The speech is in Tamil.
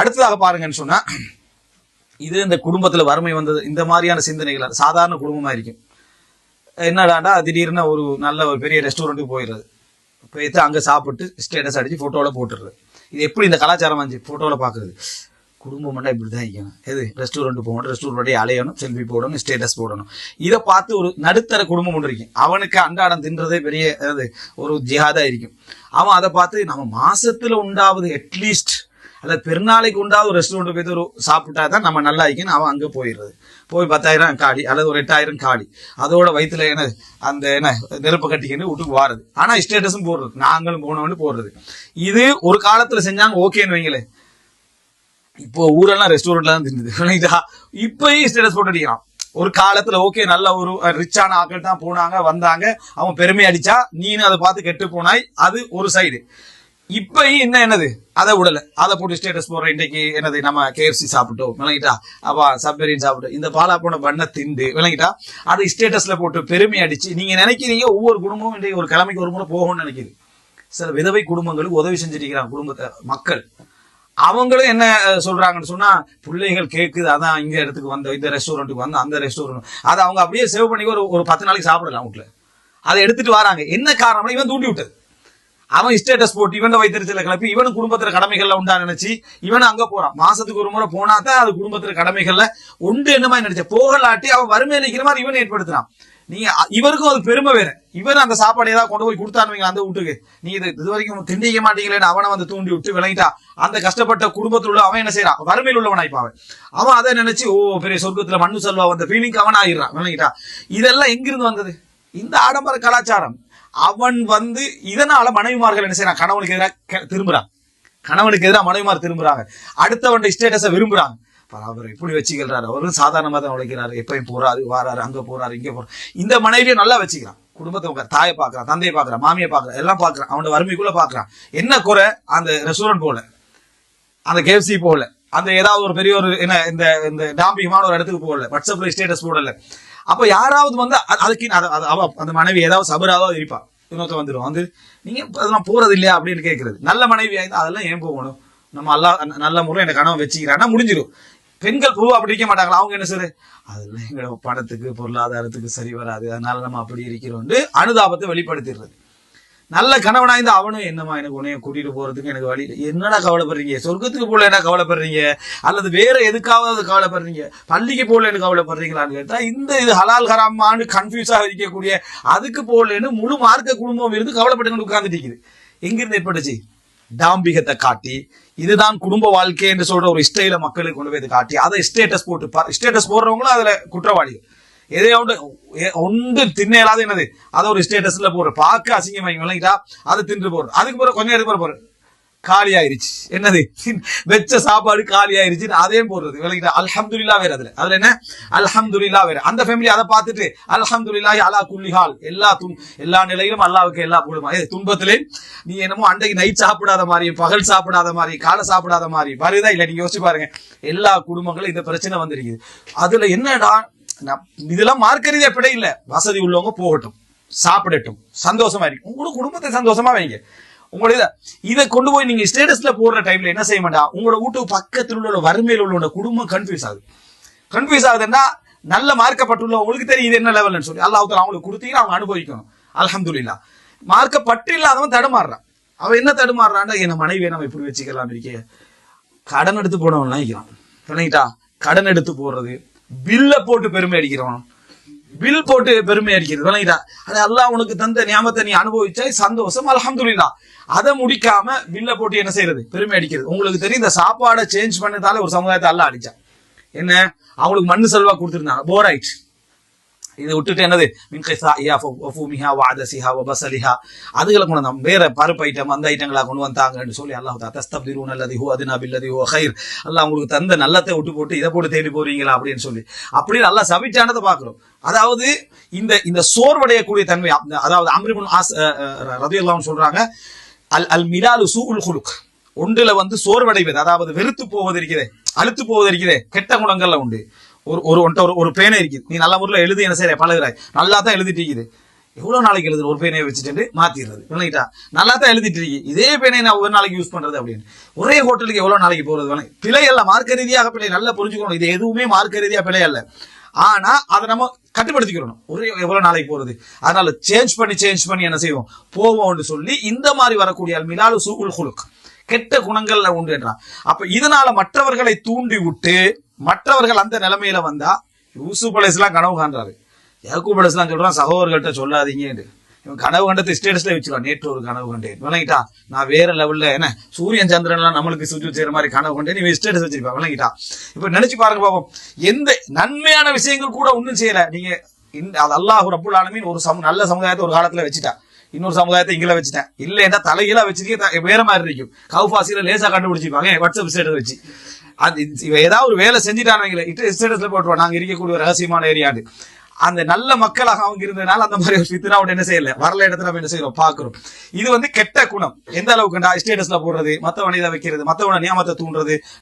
அடுத்ததாக பாருங்கன்னு சொன்னா இது இந்த குடும்பத்துல வறுமை வந்தது இந்த மாதிரியான சிந்தனைகள் சாதாரண குடும்பமா இருக்கும். என்னடாண்டா திடீர்னு ஒரு நல்ல ஒரு பெரிய ரெஸ்டாரண்ட்டுக்கு போயிடுறது. போயிட்டு அங்க சாப்பிட்டு ஸ்டேட்டஸ் அடிச்சு ஃபோட்டோவில் போட்டுடுறது. இது எப்படி இந்த கலாச்சாரம் வந்துச்சு ஃபோட்டோவில் பாக்குறது? குடும்பம்னா இப்படி தான் இருக்கணும். எது? ரெஸ்டாரண்ட் போகணும் ரெஸ்டாரண்ட்டே அலையணும் செல்ஃபி போடணும் ஸ்டேட்டஸ் போடணும். இதை பார்த்து ஒரு நடுத்தர குடும்பம் ஒன்று இருக்கும். அவனுக்கு அன்றாடம் தின்றதே பெரிய அது ஒரு ஜிஹாதா இருக்கும். அவன் அதை பார்த்து நம்ம மாசத்துல உண்டாவது அட்லீஸ்ட் அல்ல பெருநாளைக்கு உண்டாவது ஒரு ரெஸ்டாரண்ட் போய் ஒரு சாப்பிட்டா தான் நம்ம நல்லா இருக்கணும் அவன் அங்கே போயிடுறது. போய் பத்தாயிரம் காலி அல்லது ஒரு எட்டாயிரம் காலி அதோட வயிற்றுல என்ன அந்த என்ன நெருப்பு கட்டிக்கின்னு வீட்டுக்கு வாருது. ஆனால் ஸ்டேட்டஸும் போடுறது. நாங்களும் போனவனு போடுறது. இது ஒரு காலத்தில் செஞ்சாங்க ஓகேன்னு வைங்களேன் இப்போ ஊரெல்லாம் ரெஸ்டாரண்ட்ல தான் தின்னுது. இப்பயும் ஸ்டேட்டஸ் போட்டு அடிக்கிறான். ஒரு காலத்துல ஓகே நல்ல ஒரு ரிச்சான ஆக்கள் தான் போனாங்க வந்தாங்க. அவன் பெருமை அடிச்சா நீனு அதை பார்த்து கெட்டு போனாய். அது ஒரு சைடு இப்ப என்ன என்னது? அதை விடல. அதை போட்டு ஸ்டேட்டஸ் போடுற இன்னைக்கு என்னது? நம்ம கேஎஃப்சி சாப்பிட்டோம். விளங்கிட்டா? அப்பா சப்மரீன் சாப்பிட்டோம் இந்த பாலா போன பண்ண திண்டு. விளங்கிட்டா? அதை ஸ்டேட்டஸ்ல போட்டு பெருமை அடிச்சு நீங்க நினைக்கிறீங்க ஒவ்வொரு குடும்பமும் இன்றைக்கு ஒரு கிழமைக்கு ஒரு முறை போகணும்னு நினைக்குது. சில விதவை குடும்பங்களுக்கு உதவி செஞ்சிருக்கிறாங்க குடும்பத்தை மக்கள். அவங்களும் என்ன சொல்றாங்கன்னு சொன்னா பிள்ளைகள் கேக்குது. அதான் இங்க இடத்துக்கு வந்த இந்த ரெஸ்டாரண்ட்டுக்கு வந்த அந்த ரெஸ்டாரண்ட் அதை அவங்க அப்படியே சேவ் பண்ணி ஒரு ஒரு பத்து நாளைக்கு சாப்பிடலாம் வீட்டுல அதை எடுத்துட்டு வராங்க. என்ன காரணம்னா இவன் தூண்டி விட்டது. அவன் ஸ்டேட்டஸ் போட்டு இவன் வைத்திருச்சல கிளப்பி இவனும் குடும்பத்துல கடமைகள்ல உண்டா நினைச்சு இவன் அங்க போறான். மாசத்துக்கு ஒரு முறை போனா தான் அது குடும்பத்துல கடமைகள்ல உண்டு என்ன மாதிரி நினைச்ச? போகலாட்டி அவன் வறுமை நினைக்கிற மாதிரி இவன் ஏற்படுத்துறான். நீங்க இவருக்கும் அது பெருமை வேற. இவன் அந்த சாப்பாடு ஏதாவது கொண்டு போய் கொடுத்தானுவீங்க அந்த வீட்டுக்கு. நீ இது இது வரைக்கும் திண்டிக்க மாட்டீங்களேன்னு அவனை வந்து தூண்டி விட்டு விளங்கிட்டா அந்த கஷ்டப்பட்ட குடும்பத்தில் உள்ள அவன் என்ன செய்யறான்? வறுமையில் உள்ளவனாய்ப்பா அவன் அவன் அதை நினைச்சு ஓ பெரிய சொர்க்கத்துல மண்ணு செல்வா வந்த ஃபீலிங் அவன் ஆயிடுறான் விளங்கிட்டா. இதெல்லாம் எங்கிருந்து வந்தது? இந்த ஆடம்பர கலாச்சாரம் அவன் வந்து இதனால மனைவிமார்கள் என்ன செய்யறான் கணவனுக்கு எதிராக திரும்புறான் கணவனுக்கு எதிராக மனைவிமார் திரும்புறாங்க. அடுத்தவன் ஸ்டேட்டஸை விரும்புறாங்க. அவர் இப்படி வச்சுக்கிறாரு அவரும் சாதாரணமா தான் உழைக்கிறாரு. எப்பயும் போறாரு வாராரு அங்க போறாரு இங்க போறாரு. இந்த மனைவியை நல்லா வச்சுக்கிறான். குடும்பத்தை உட்கார் தாயை பார்க்கறான் தந்தையை பார்க்கறான் மாமியை பார்க்கறான் எல்லாம் பாக்குறான் அவனோட வறுமைக்குள்ள பாக்குறான் என்ன குறை? அந்த ரெஸ்டாரண்ட் போல. அந்த கேஎஃப்சி போகல அந்த ஏதாவது ஒரு பெரிய ஒரு என்ன இந்த இந்த டாம்பிகமான ஒரு இடத்துக்கு போகல. வாட்ஸ்அப்ல ஸ்டேட்டஸ் போடல. அப்ப யாராவது வந்து அதுக்கு அந்த மனைவி ஏதாவது சபராவது இருப்பா. இன்னொருத்த வந்துடும் வந்து நீங்க அதெல்லாம் போறது இல்லையா அப்படின்னு கேட்கறது நல்ல மனைவி ஆயிருந்தா அதெல்லாம் ஏன் போகணும்? நம்ம அல்லா நல்ல முறை எனக்கு கனவு வச்சுக்கிறான்னா முடிஞ்சிடும் பெண்கள் பூ அப்படி இருக்க மாட்டாங்களா? அவங்க என்ன சொல்லு அதெல்லாம் எங்களோட பணத்துக்கு பொருளாதாரத்துக்கு சரி வராது. அதனால நம்ம அப்படி இருக்கிறோம் அனுதாபத்தை வெளிப்படுத்திடுறது. நல்ல கணவனா இருந்தா அவனும் என்னமா எனக்கு உன்னைய கூட்டிட்டு போறதுக்கு எனக்கு வழி என்னடா கவலைப்படுறீங்க? சொர்க்கத்துக்கு போல என்ன கவலைப்படுறீங்க? அல்லது வேற எதுக்காவது கவலைப்படுறீங்க? பள்ளிக்கு போலன்னு கவலைப்படுறீங்களான்னு கேட்டா இந்த இது ஹலால் ஹராமான்னு கன்ஃபியூஸாக இருக்கக்கூடிய அதுக்கு போலன்னு முழு மார்க்க குடும்பம் இருந்து கவலைப்பட்டு உட்கார்ந்துட்டு இருக்குது எங்கிருந்து ஏற்பட்டுச்சு டாம்பிகத்தை காட்டி இதுதான் குடும்ப வாழ்க்கை என்று சொல்ற ஒரு ஸ்டைல மக்களுக்கு கொண்டு போய் காட்டி அதை ஸ்டேட்டஸ் போட்டு ஸ்டேட்டஸ் போடுறவங்களும் அதுல குற்றவாளிகள். எதையோண்டு ஒன்று எ- தின்ன என்னது? அதை ஒரு ஸ்டேட்டஸ்ல போடுற பார்க்க அசிங்கமாகி விளங்கிட்டா அதை தின்று போடுறோம் அதுக்கு பிறகு கொஞ்சம் நேரத்துக்கு போற போடுற காலி ஆயிருச்சு என்னது? வெச்ச சாப்பாடு காலி ஆயிருச்சு அதையும் போடுறது. விளங்கிட்டா அல்ஹம்துலில்லா வேற அதுல. அதுல என்ன? அல்ஹம்துலில்லா வேற. அந்த ஃபேமிலி அதை பார்த்துட்டு அல்ஹம்துலில்லாஹி அலா குல்லிஹால். எல்லா துன் எல்லா நிலையிலும் அல்லாவுக்கு எல்லா புகழுமா ஏ துன்பத்திலே நீ என்னமோ அன்றைக்கு நைட் சாப்பிடாத மாதிரி பகல் சாப்பிடாத மாதிரி காலை சாப்பிடாத மாதிரி வருதா இல்ல நீங்க யோசிச்சு பாருங்க. எல்லா குடும்பங்களும் இந்த பிரச்சனை வந்திருக்குது. அதுல என்னடா இதெல்லாம் மார்க்க ரீதியா பிழை இல்ல. வசதி உள்ளவங்க போகட்டும். சாப்பிடட்டும். சந்தோஷமா இருக்கும் உங்களோட குடும்பத்தை சந்தோஷமா வைங்க. உங்களுடைய இதை கொண்டு போய் நீங்க ஸ்டேட்டஸ்ல போடுற டைம்ல என்ன செய்ய மாட்டா? உங்களோட வீட்டு பக்கத்தில் உள்ள வறுமையில் உள்ள குடும்பம் கன்ஃபியூஸ் ஆகுது. கன்ஃபியூஸ் ஆகுதுன்னா நல்ல மார்க்கப்பட்டுள்ள உங்களுக்கு தெரியும் இது என்ன லெவல்னு சொல்லி. அல்லாஹ் அவங்களுக்கு கொடுத்தீங்கன்னா அவங்க அனுபவிக்கணும். அலமதுல்லா மார்க்கப்பட்டு இல்லாதவன் தடுமாறுறான். அவன் என்ன தடுமாறுறான்னா என் மனைவியை நம்ம இப்படி வச்சுக்கலாம் இருக்கே. கடன் எடுத்து போனவன்லாம் இருக்கிறான் விளங்கிட்டா கடன் எடுத்து போடுறது. பில்ல போட்டு பெருமை அடிக்கிறவன். பில் போட்டு பெருமை அடிக்கிறது. விளங்கிட்டா அது அல்லாஹ் உனக்கு தந்த ஞாபகத்தை நீ அனுபவிச்சா சந்தோஷம் அலமதுல்லா அதை முடிக்காம பில்ல போட்டு என்ன செய்யறது? பெருமை அடிக்கிறது. உங்களுக்கு தெரியும் இந்த சாப்பாடை சேஞ்ச் பண்ணதால ஒரு சமுதாயத்தை அல்ல அடிச்சான். என்ன? அவங்களுக்கு மண்ணு செல்வா கொடுத்துருந்தாங்க. போர் ஆயிடுச்சு. இது விட்டுட்டு என்னது? மின்கைசாஇயா வஃபூமிஹா வஅதசிஹா வபஸலிஹா அதுகளை கொண்டு வந்தாங்க வேற பருப்பு ஐட்டம் அந்த ஐட்டங்களா கொண்டு வந்தாங்கன்னு சொல்லி அல்லாஹ் தா தஸ்தப்திரூன் அல்லதி ஹு அதுனா பில்லதி ஹு கைர். அல்லாஹ் உங்களுக்கு தந்த நல்லத்தை விட்டு போட்டு இதை போட்டு தேடி போறீங்களா அப்படின்னு சொல்லி. அப்படி நல்லா சபிச்சானதை பார்க்கிறோம். அதாவது இந்த இந்த சோர்வடையக்கூடிய தன்மை அதாவது அம்ரிபுன் ஆஸ் ரதியுல்லாஹ் சொல்றாங்க அல் அல் மிலாலு சூ உல் குலுக் ஒன்றுல வந்து சோர்வடைவது அதாவது வெறுத்து போவது இருக்கிறதே அழுத்து போவது இருக்கிறதே கெட்ட குணங்கள்ல உண்டு. ஒரு ஒரு ஒன்ட்ட ஒரு ஒரு பேனை இருக்குது. நீ நல்ல முறையில் எழுதி என்ன செய்யற? பழகிறாய். நல்லா தான் எழுதிட்டு இருக்குது. எவ்வளவு நாளைக்கு எழுதுற ஒரு பேனையை வச்சுட்டு மாத்திடுறது? விளங்கிட்டா நல்லா தான் எழுதிட்டு இருக்கு. இதே பேனை நான் ஒரு நாளைக்கு யூஸ் பண்றது அப்படின்னு. ஒரே ஹோட்டலுக்கு எவ்வளவு நாளைக்கு போறது வேணும்? பிழை அல்ல. மார்க்க ரீதியாக பிழை நல்லா புரிஞ்சுக்கணும். இது எதுவுமே மார்க்க ரீதியாக பிழை அல்ல. ஆனா அதை நம்ம கட்டுப்படுத்திக்கிறணும் ஒரே எவ்வளவு நாளைக்கு போறது? அதனால சேஞ்ச் பண்ணி சேஞ்ச் பண்ணி என்ன செய்வோம்? போவோம்னு சொல்லி இந்த மாதிரி வரக்கூடிய மிலாலு சூகுல் குழுக்கு கெட்ட குணங்கள்ல உண்டு என்றான் அப்ப இதனால மற்றவர்களை தூண்டி விட்டு மற்றவர்கள் அந்த நிலைமையில வந்தா யூசுப் அலைஸ்லாம் கனவு காண்றாரு. யாக்கூப் அலைஸ்லாம் சொல்றான் சகோதரர்கள்ட்ட சொல்லாதீங்கன்னு இவன் கனவு கண்டத்தை ஸ்டேட்டஸ்ல வச்சுக்கலாம் நேற்று ஒரு கனவு கண்டேன். விளங்கிட்டா நான் வேற லெவல்ல என்ன? சூரியன் சந்திரன்லாம் நம்மளுக்கு சுற்றி செய்யற மாதிரி கனவு கண்டேன். இவன் ஸ்டேட்டஸ் வச்சிருப்பா விளங்கிட்டா. இப்ப நினைச்சு பாருங்க பாப்போம். எந்த நன்மையான விஷயங்கள் கூட ஒன்றும் செய்யல. நீங்க அது அல்லாஹ் ரப்புல் அப்புள்ளாலுமே ஒரு சம நல்ல சமுதாயத்தை ஒரு காலத்துல வச்சுட்டா. இன்னொரு சமுதாயத்தை இங்கில வச்சுட்டேன். இல்லைன்னா தலைகீழா வச்சிருக்கே வேற மாதிரி இருக்கும். கவுபாசியில லேசா கண்டுபிடிச்சிருப்பாங்க வாட்ஸ்அப் ஸ்டேட்டஸ் வச்சு. அது இவ ஏதாவது ஒரு வேலை செஞ்சுட்டானுங்களே இட்டு ஸ்டேட்டஸ்ல போட்டுருவான் நாங்க இருக்கக்கூடிய ரகசியமான ஏரியாண்டு அந்த நல்ல மக்களாக அவங்க இருந்ததுனால அந்த மாதிரி ஒரு ஃபித்னா அவங்க என்ன செய்யல. வரல இடத்துல நம்ம என்ன செய்யறோம்? பாக்குறோம் இது வந்து கெட்ட குணம். எந்த அளவுக்கு ஸ்டேட்டஸ்ல போடுறது? மத்தவனை இதை வைக்கிறது மத்தவனை நியமத்தை தூண்டுறது